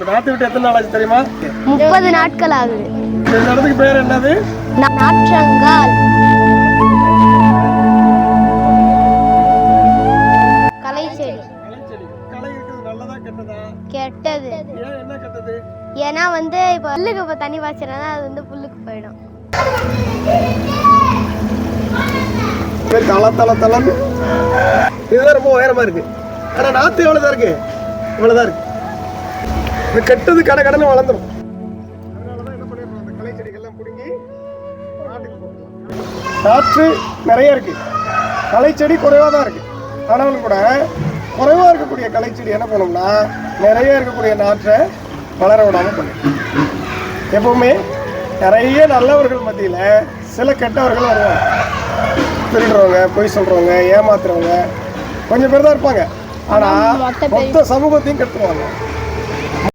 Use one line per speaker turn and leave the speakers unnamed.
இப்போ விட்டு எத்தனை நாள் ஆச்சு தெரியுமா?
முப்பது நாட்கள் ஆகுது.
இந்த இடத்துக்கு பேர் என்னது?
நாற்றங்கால். களை செடி
கெட்டதா?
ஏன்னா வந்து இப்போ புல்லுக்கு இப்போ தண்ணி பாய்ச்சினா அது வந்து புல்லுக்கு போயிடும்.
தல தல தலன்னு இதுதான் ரொம்ப உயரமா இருக்கு. ஆனா நாத்து எவ்வளவுதான் இருக்கு? இவ்வளவுதான் இருக்கு. களை செடிகள்லாம் பிடுங்கி நாட்டுக்கு போட்டுருவோம். நாற்று நிறைய இருக்கு. களை செடி குறைவாக தான் இருக்கு. ஆனாலும் கூட குறைவாக இருக்கக்கூடிய களை செடி என்ன பண்ணோம்னா நிறைய இருக்கக்கூடிய நாற்றை வளர விடாம பண்ணும். எப்பவுமே நிறைய நல்லவர்கள் மத்தியில் சில கெட்டவர்கள் வருவாங்க. திருடுறவங்க பொய் சொல்றவங்க ஏமாத்துறவங்க கொஞ்சம் பேர் தான் இருப்பாங்க. ஆனா மொத்த சமூகத்தையும் கெட்டுருவாங்க